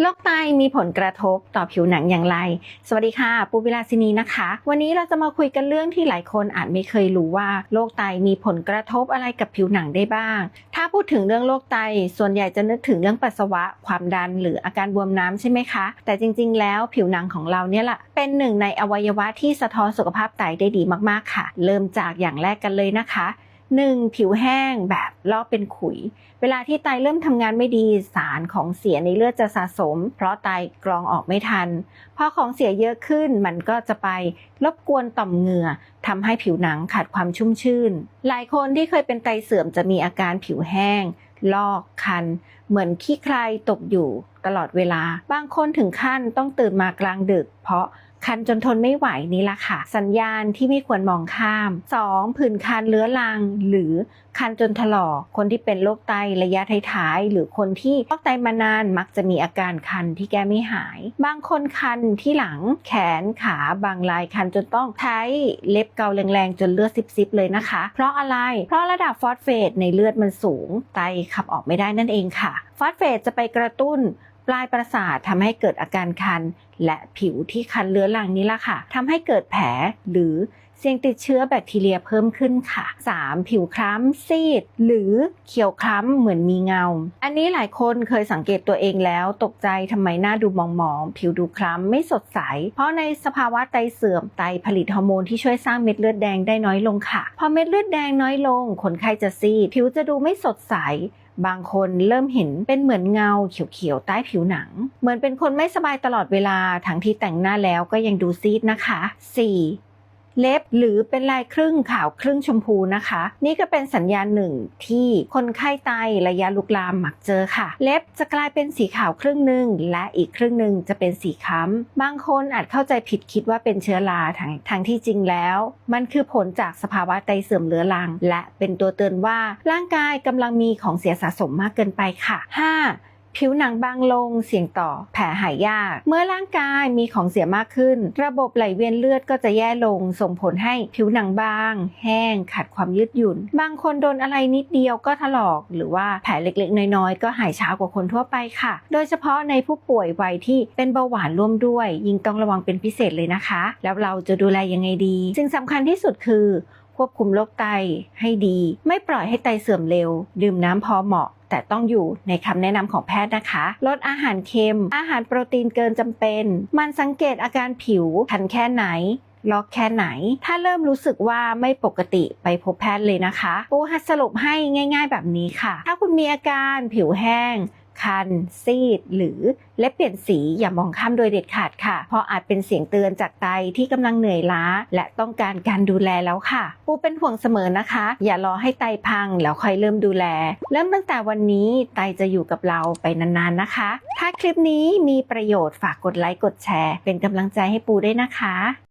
โรคไตมีผลกระทบต่อผิวหนังอย่างไร สวัสดีค่ะ ปูวิลาสินีนะคะ วันนี้เราจะมาคุยกันเรื่องที่หลายคนอาจไม่เคยรู้ว่าโรคไตมีผลกระทบอะไรกับผิวหนังได้บ้าง ถ้าพูดถึงเรื่องโรคไต ส่วนใหญ่จะนึกถึงเรื่องปัสสาวะ ความดัน หรืออาการบวมน้ำใช่ไหมคะ แต่จริง ๆ แล้วผิวหนังของเราเนี่ยแหละเป็นหนึ่งในอวัยวะที่สะท้อนสุขภาพไตได้ดีมากๆค่ะ เริ่มจากอย่างแรกกันเลยนะคะ 1. ผิวแห้งแบบลอกเป็นขุย เวลาที่ไตเริ่มทำงานไม่ดีสารของเสียในเลือดจะสะสม เพราะไตกรองออกไม่ทัน พอของเสียเยอะขึ้นมันก็จะไปรบกวนต่อมเหงื่อทำให้ผิวหนังขาดความชุ่มชื่น หลายคนที่เคยเป็นไตเสื่อมจะมีอาการผิวแห้ง ลอกคัน เหมือนขี้ใครตกอยู่ตลอดเวลา บางคนถึงขั้นต้องตื่นมากลางดึก เพราะ คันจนทนไม่ไหวนี่ละค่ะ สัญญาณที่ไม่ควรมองข้าม 2. ผื่นคันเลื้อรัง หรือคันจนถลอกคนที่เป็นโรคไตระยะท้ายๆ หรือคนที่โรคไตมานานมักจะมีอาการคันที่แก้ไม่หาย บางคนคันที่หลังแขนขาบางรายคันจนต้องใช้เล็บเกาแรงๆ จนเลือดซิบๆเลยนะคะ เพราะอะไร เพราะระดับฟอสเฟตในเลือดมันสูง ไตขับออกไม่ได้นั่นเองค่ะ ฟอสเฟตจะไปกระตุ้น ปลายประสาททำให้เกิดอาการคัน และผิวที่คันเรื้อรังนี้ล่ะค่ะทำให้เกิดแผลหรือ สี่ยงติดเชื้อแบคทีเรียเพิ่มขึ้นค่ะ 3. ผิวคล้ำซีด หรือเขียวคล้ำเหมือนมีเงา อันนี้หลายคนเคยสังเกตตัวเองแล้วตกใจทำไมหน้าดูมองๆผิวดูคล้ำไม่สดใส เพราะในสภาวะไตเสื่อมไตผลิตฮอร์โมนที่ช่วยสร้างเม็ดเลือดแดงได้น้อยลงค่ะ พอเม็ดเลือดแดงน้อยลงคนไข้จะซีดผิวจะดูไม่สดใสบางคนเริ่มเห็นเป็นเหมือนเงาเขียวๆใต้ผิวหนัง เหมือนเป็นคนไม่สบายตลอดเวลาทั้งที่แต่งหน้าแล้วก็ยังดูซีดนะคะ 4. เล็บหรือเป็นลายครึ่งขาวครึ่งชมพูนะคะ นี่ก็เป็นสัญญาณหนึ่งที่คนไข้ไตระยะลุกลามมักเจอค่ะ เล็บจะกลายเป็นสีขาวครึ่งหนึ่งและอีกครึ่งหนึ่งจะเป็นสีค้ำบางคนอาจเข้าใจผิดคิดว่าเป็นเชื้อราทั้งทั้งที่จริงแล้ว มันคือผลจากสภาวะไตเสื่อมเรื้อรัง และเป็นตัวเตือนว่าร่างกายกำลังมีของเสียสะสมมากเกินไปค่ะ 5. ผิวหนังบางลงเสี่ยงต่อแผลหายยาก เมื่อร่างกายมีของเสียมากขึ้น ระบบไหลเวียนเลือดก็จะแย่ลง ส่งผลให้ผิวหนังบาง แห้งขาดความยืดหยุ่น บางคนโดนอะไรนิดเดียวก็ถลอก หรือว่าแผลเล็กๆ น้อยๆ ก็หายช้ากว่าคนทั่วไปค่ะ โดยเฉพาะในผู้ป่วยวัยที่เป็นเบาหวานร่วมด้วย ยิ่งต้องระวังเป็นพิเศษเลยนะคะ แล้วเราจะดูแลยังไงดีสิ่งสำคัญที่สุดคือควบคุมโรคไตให้ดี ไม่ปล่อยให้ไตเสื่อมเร็ว ดื่มน้ำพอเหมาะ แต่ต้องอยู่ในคำแนะนำของแพทย์นะคะ ลดอาหารเค็ม อาหารโปรตีนเกินจำเป็น มันสังเกตอาการผิวทันแค่ไหนล็อกแค่ไหน ถ้าเริ่มรู้สึกว่าไม่ปกติไปพบแพทย์เลยนะคะ ปูหัดสรุปให้ง่าย ๆ แบบนี้ค่ะ ถ้าคุณมีอาการผิวแห้ง คัน ซีด หรือเล็บเปลี่ยนสีอย่ามองข้ามโดยเด็ดขาดค่ะ เพราะอาจเป็นเสียงเตือนจากไตที่กำลังเหนื่อยล้า และต้องการการดูแลแล้วค่ะ ปูเป็นห่วงเสมอนะคะ อย่ารอให้ไตพังแล้วค่อยเริ่มดูแล เริ่มตั้งแต่วันนี้ไตจะอยู่กับเราไปนานๆนะคะ ถ้าคลิปนี้มีประโยชน์ฝากกดไลค์กดแชร์ เป็นกำลังใจให้ปูด้วยนะคะ